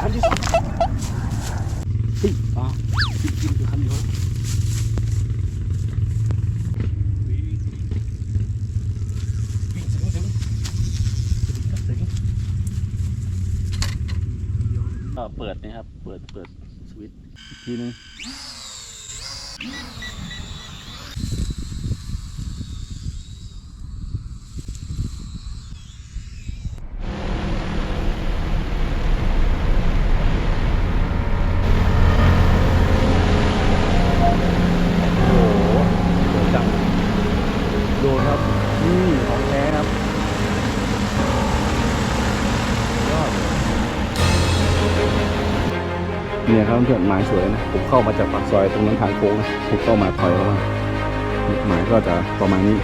คันที่สองเฮ้ยปลากินกินคือคันเดียวเปิดนะครับ เปิด เปิดสวิตช์อีกทีนึง เพื่อนหมายสวยนะผมเข้ามาจากปากซอยตรงนั้นทางโค้งนะผมเข้ามาถอยเข้ามาหมายก็จะประมาณนี้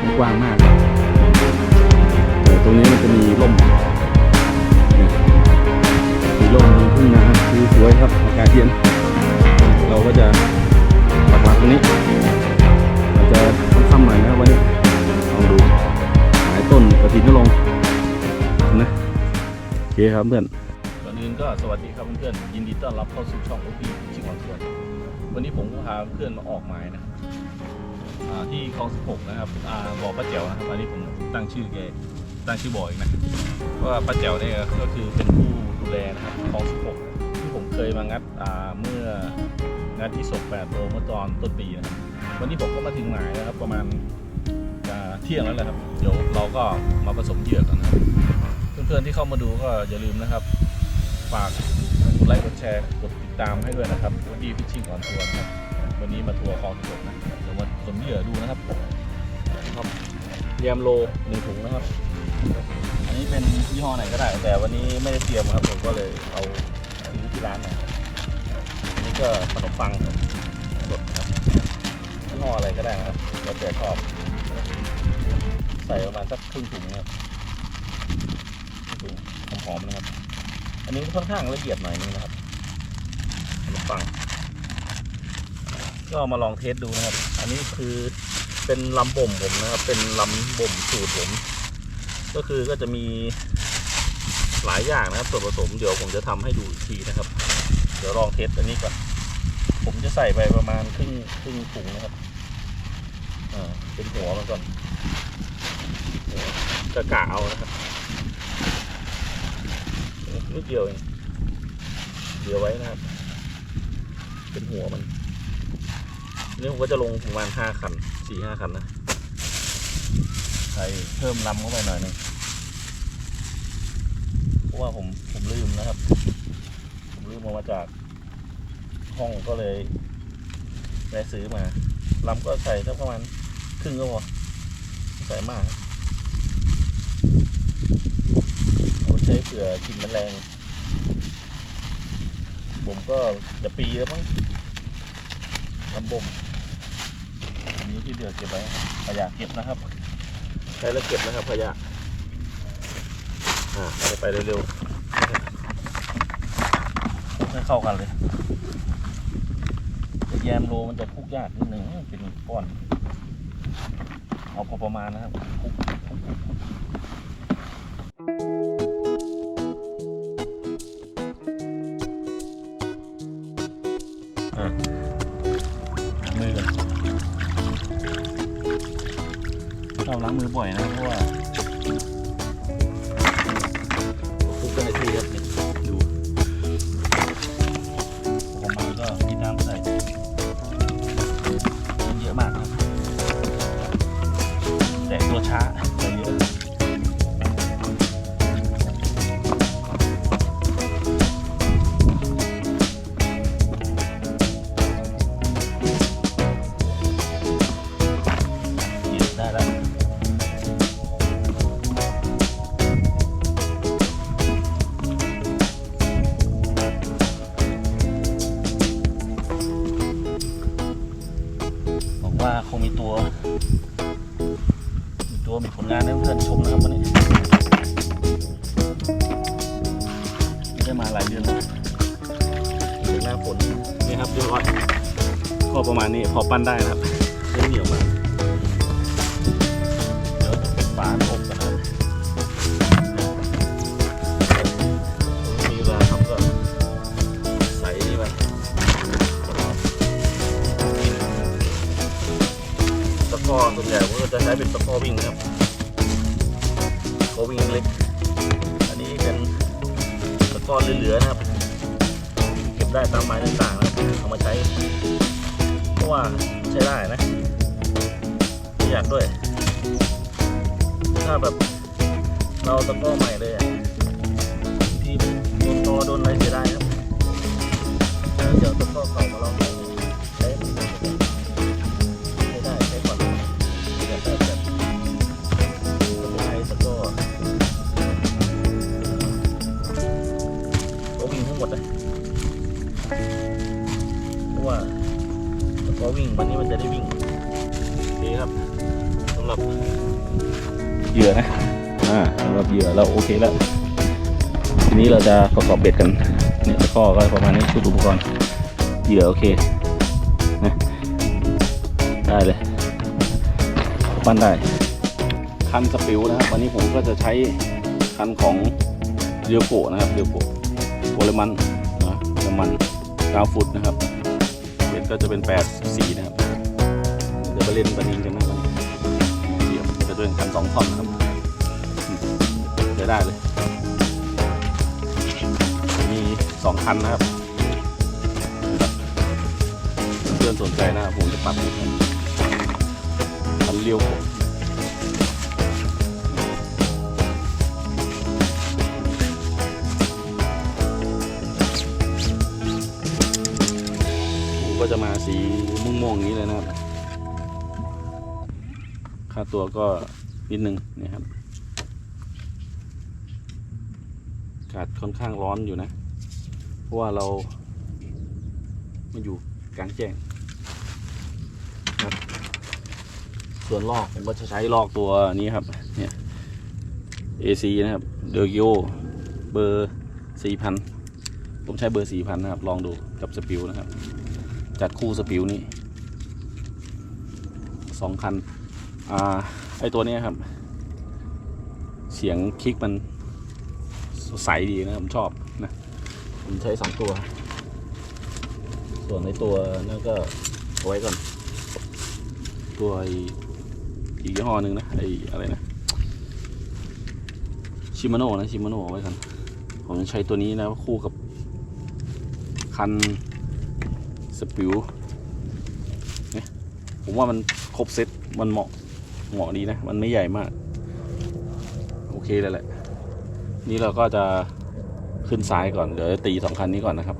ไม่กว้างมากเออตรงนี้มันจะมีร่มนี่ยมีร่มมีทุ่งนาคือสวยครับอากาศเย็นเราก็จะปักหลักตรงนี้มันจะค่ำๆหน่อยนะวันนี้ลองดูหายต้นกระถินนรงค์นะโอเคครับเพื่อน นก็สวัสดีครับเพื่อนๆยินดีต้อนรับเข้าสู่ช่องโอพีชิงวันสวนวันนี้ผมก็พาเพื่อนมาออกหมายนะครับที่คลอง16นะครับบ่อป้าแจ๋วนะครับอันนี้ผมตั้งชื่อแกตั้งชื่อบ่อเองนะว่าป้าแจ๋วเนี่ยก็คือเป็นผู้ดูแลนะครับคลอง16ที่ผมเคยมางัดเมื่องัดที่ศก8โลเมื่อตอนต้นปีนะครับวันนี้ผมก็มาถึงหมายนะครับประมาณเที่ยงแล้วแหละครับเดี๋ยวเราก็มาผสมเหยื่อกันนะครับเพื่อนๆที่เข้ามาดูก็อย่าลืมนะครับ ฝากกดไลค์กดแชร์กดติดตามให้ด้วยนะครับวันดีพิชชิ่งออนทัวร์นะครับวันนี้มาทัวร์คลองสกนะเดี๋ยวมาผสมเหยื่อดูนะครับครับแยมโลหนึ่งถุงนะครับ อันนี้เป็นยี่ห้อไหนก็ได้ แต่วันนี้ไม่ได้เตรียมครับผมก็เลยเอาซื้อที่ร้านมานี่ก็ขนมปังสดครับยี่ห้ออะไรก็ได้นะครับแล้วแต่ชอบ ใส่ประมาณสักครึ่งถุงนะครับถุงหอมๆนะครับ อันนี้ค่อนข้างละเอียดหน่อยนึงนะครับขนมปัง ก็มาลองเทสดูนะครับ อันนี้คือเป็นลำบ่มผมนะครับ เป็นลำบ่มสูตรผม ก็คือก็จะมีหลายอย่างนะครับส่วนผสมเดี๋ยวผมจะทำให้ดูอีกทีนะครับ เดี๋ยวลองเทสอันนี้ก่อน ผมจะใส่ไปประมาณครึ่งครึ่งถุงนะครับอ่าเป็นหัวมันก่อนกะกะเอานะครับ นิดเดียวเองเดี๋ยวไว้นะครับ เป็นหัวมันนี่ผมก็จะลงประมาณห้าคันสี่ห้าคันนะใส่เพิ่มลำเข้าไปหน่อยนึงเพราะว่าผมผมลืมนะครับ ผมลืมเอามาจากห้องก็เลยแวะซื้อมาลำก็ใส่สักประมาณครึ่งก็พอใส่มาก เอาใช้เผื่อกินแมลงผมก็จะปีแล้วมั้งลำบ่มอันนี้ที่เดือเก็บไว้ครับขยะเก็บนะครับใช้แล้วเก็บนะครับขยะอ่าเอาไปเร็วๆคลุกให้เข้ากันเลยแต่แยมโลมันจะคลุกยากนิดนึงเป็นก้อนเอาพอประมาณนะครับคลุกคลุกคลุกคลุ บ่อยนะครับเพราะว่าคุกกันในที่ครับนี่ดูพอประมาก็มีนน้ำใส่เยอะมากครับแต่ตัวช้า ว่าคงมีตัว มีตัวมีผลงานให้เพื่อนชมนะครับวันนี้ไม่ได้มาหลายเดือนแล้วเดือนหน้าฝนนี่ครับเรียบร้อยก็ประมาณนี้พอปั้นได้นะครับไม่เหนียวมาก ญ่ก็จะใช้เป็นตะข้อวิ่งครับข้อวิ่งเล็ก อันนี้เป็นตะกอนเหลือๆนะครับ เก็บได้ตามไม้ต่างๆนะครัเอามาใช้ เพราะว่าใช้ได้นะอยากด้วย ถ้าแบบเราตะก้อใหม่เลยที่โดนตอโดนอะไรเสีได้ครับ ทีนี้เราจะประกอบเบ็ดกันเนี่ยตะกร้อก็ประมาณนี้ชุดอุปกรณ์เหยื่อโอเคนะได้เลยปั้นได้ คันสปิวนะครับ วันนี้ผมก็จะใช้คันของเรียวโกนะครับเรียวโกโอเลมันนะน้ำมัน9ฟุตนะครับเบ็ดก็จะเป็น8สีนะครับ เดี๋ยวไปเล่นปนินกันนะวันนี้เสียบจะด้วยกันสองท่อนนะครับอืมใช้ได้เลย สองคันนะครับเพื่อนสนใจนะครับผมจะปรับคันเลี้ยวผมก็จะมาสีม่วงๆอย่างนี้เลยนะครับ ค่าตัวก็นิดนึงนี่ครับอากาศค่อนข้างร้อนอยู่นะ ราะว่าเรามาอยู่กลางแจ้งครับ ส่วนลอกผมก็จะใช้ลอกตัวนี้ครับ เนี่ย AC นะครับเดอร์กิโอเบอร์4,000ผมใช้เบอร์4,000นะครับ ลองดูกับสปิวนะครับ จัดคู่สปิวนี่สองคัน อ่า ไอตัวนี้ครับ เสียงคลิกมันใสดีนะผมชอบ ผมใช้สองตัว ส่วนในตัวนั่นก็เอาไว้ก่อน ตัวออีกยี่ห้อหนึ่งนะไออะไรนะชิมาโน่นะชิมาโน่เอาไว้ก่อนผมจะใช้ตัวนี้นะคู่กับ คันสปิวเนี่ยผมว่ามันครบเซ็ตมันเหมาะเหมาะดีนะ มันไม่ใหญ่มาก โอเคเลยแหละ นี่เราก็จะ ขึ้นซ้ายก่อน เดี๋ยวจะตีสองคันนี้ก่อนนะครับ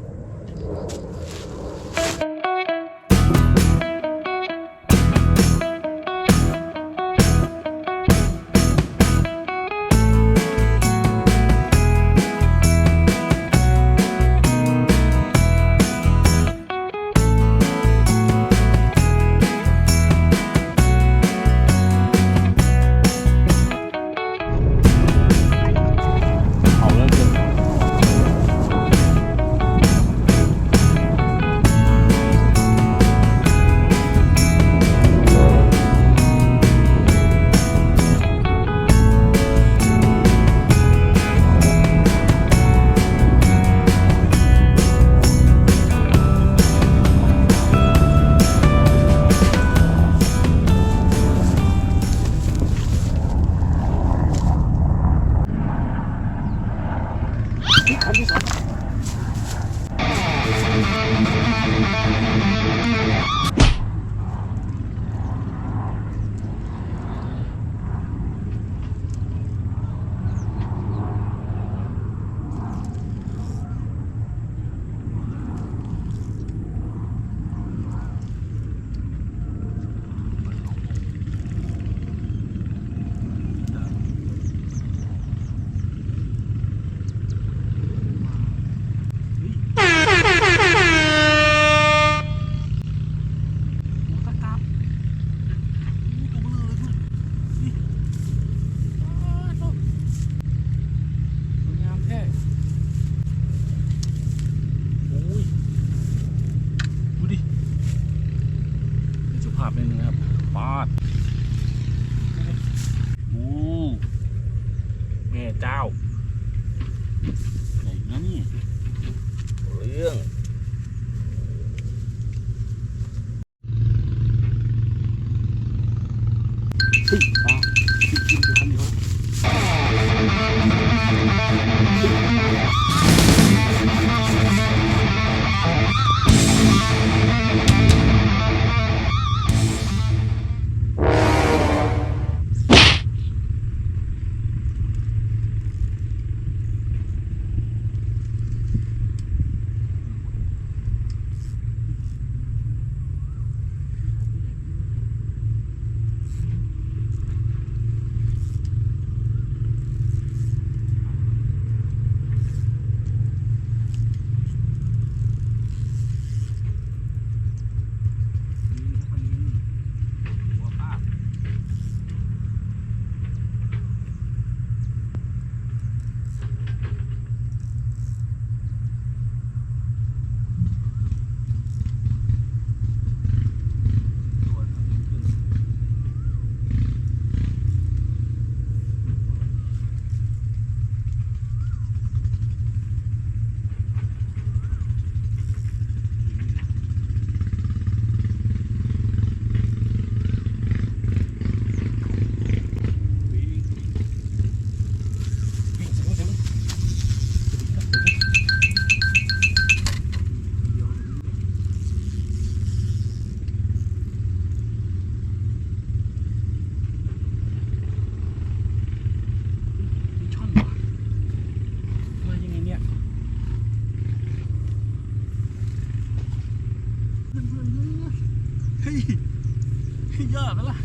ยอดไหมล่ะ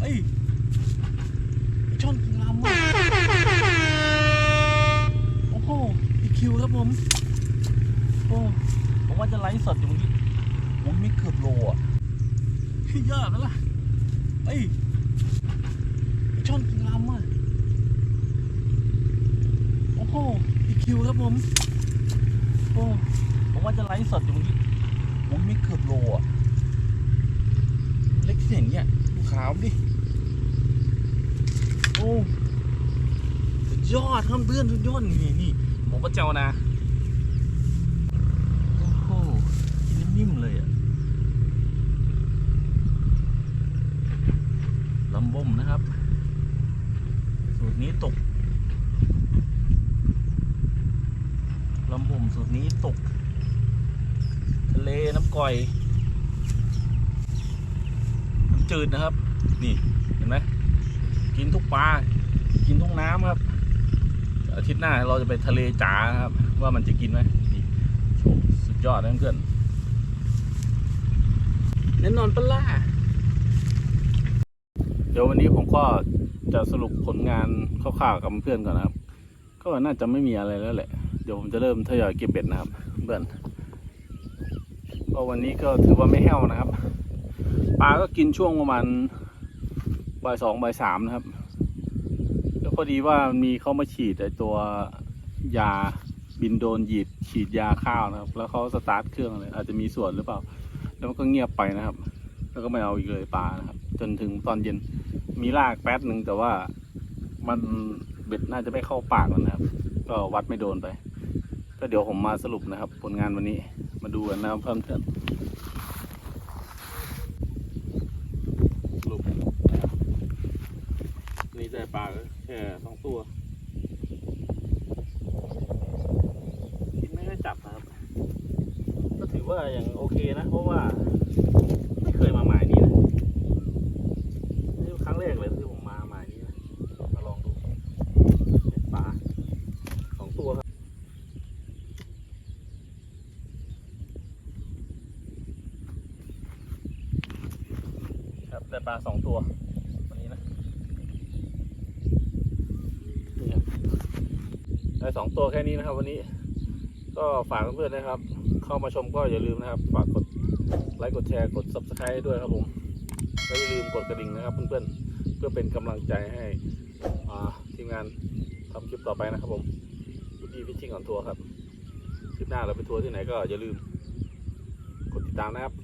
เอ้ยไอ้ช่อนกินลำอะโอ้โหอีคิวครับผม โอ้ผมว่าจะไลฟ์สดอยู่เมื่อกี้ผมไม่เกือบโลอะยอดไหมล่ะเอ้ยไอ้ช่อนกินลำอะโอ้โหอีคิวครับผมโอ้ผมว่าจะไลฟ์สดอยู่เมื่อกี้ผมไม่เกือบโลอะ เล็กที่เห็นเนี่ยดูขาวดิ โอ้สุดยอดครับเพื่อนสุดยอดนี่นี่หมกระเจ้านะ โอ้โหนนิ่มๆเลยอะลำบ่มนะครับ สูตรนี้ตกลำบ่มสูตรนี้ตก ทะเลน้ำก่อย จืดนะครับ นี่เห็นไหมกินทุกปลากินทุกน้ำครับ อาทิตย์หน้าเราจะไปทะเลจ๋าครับ ว่ามันจะกินไหมนี่โอ้สุดยอดนะเพื่อนแน่นอนปะล่ะเดี๋ยววันนี้ผมก็จะสรุปผลงานคร่าวๆกับเพื่อนก่อนนะครับ ก็น่าจะไม่มีอะไรแล้วแหละ เดี๋ยวผมจะเริ่มทยอยเก็บเบ็ดนะครับ เพื่อนก็วันนี้ก็ถือว่าไม่แห้วนะครับป ลาก็กินช่วงประมาณบ่ายสองบ่ายสามนะครับ แล้วพอดีว่ามีเขามาฉีดไอตัวยาบินโดนหยีดฉีดยาข้าวนะครับ แล้วเขาสตาร์ทเครื่องเลยอาจจะมีส่วนหรือเปล่า แล้วมันก็เงียบไปนะครับ แล้วก็ไม่เอาอีกเลยปลานะครับ จนถึงตอนเย็นมีลากแป๊ดหนึ่งแต่ว่ามันเบ็ดน่าจะไม่เข้าปากมันนะครับ ก็วัดไม่โดนไป ก็เดี๋ยวผมมาสรุปนะครับ ผลงานวันนี้มาดูกันนะครับเพิ่มเติม สรุปนะครับนี่ได้ ปลาแค่สองตัวกินไม่ได้จับนะครับ ก็ถือว่ายังโอเคนะ เพราะว่า ไม่เคยมาหมายนี้นะนี่ครั้งแรกเลยที่ผมมาหมายนี้นะมาลองดูปลาสองตัวครับครับได้ปลาสองตัววันนี้นะนี่ครับ ได้สองตัวแค่นี้นะครับ วันนี้ก็ฝากเพื่อนๆนะครับ เข้ามาชมก็อย่าลืมนะครับ ฝากกดไลค์กดแชร์กด subscribe ด้วยครับผมแล้วอย่าลืมกดกระดิ่งนะครับ เพื่อนๆเพื่อเป็นกำลังใจให้ทีมงานทำคลิปต่อไปนะครับผมพี่พิชิ่งออนทัวร์ครับคลิปหน้าเราไปทัวร์ที่ไหนก็อย่าลืมกดติดตามนะครับ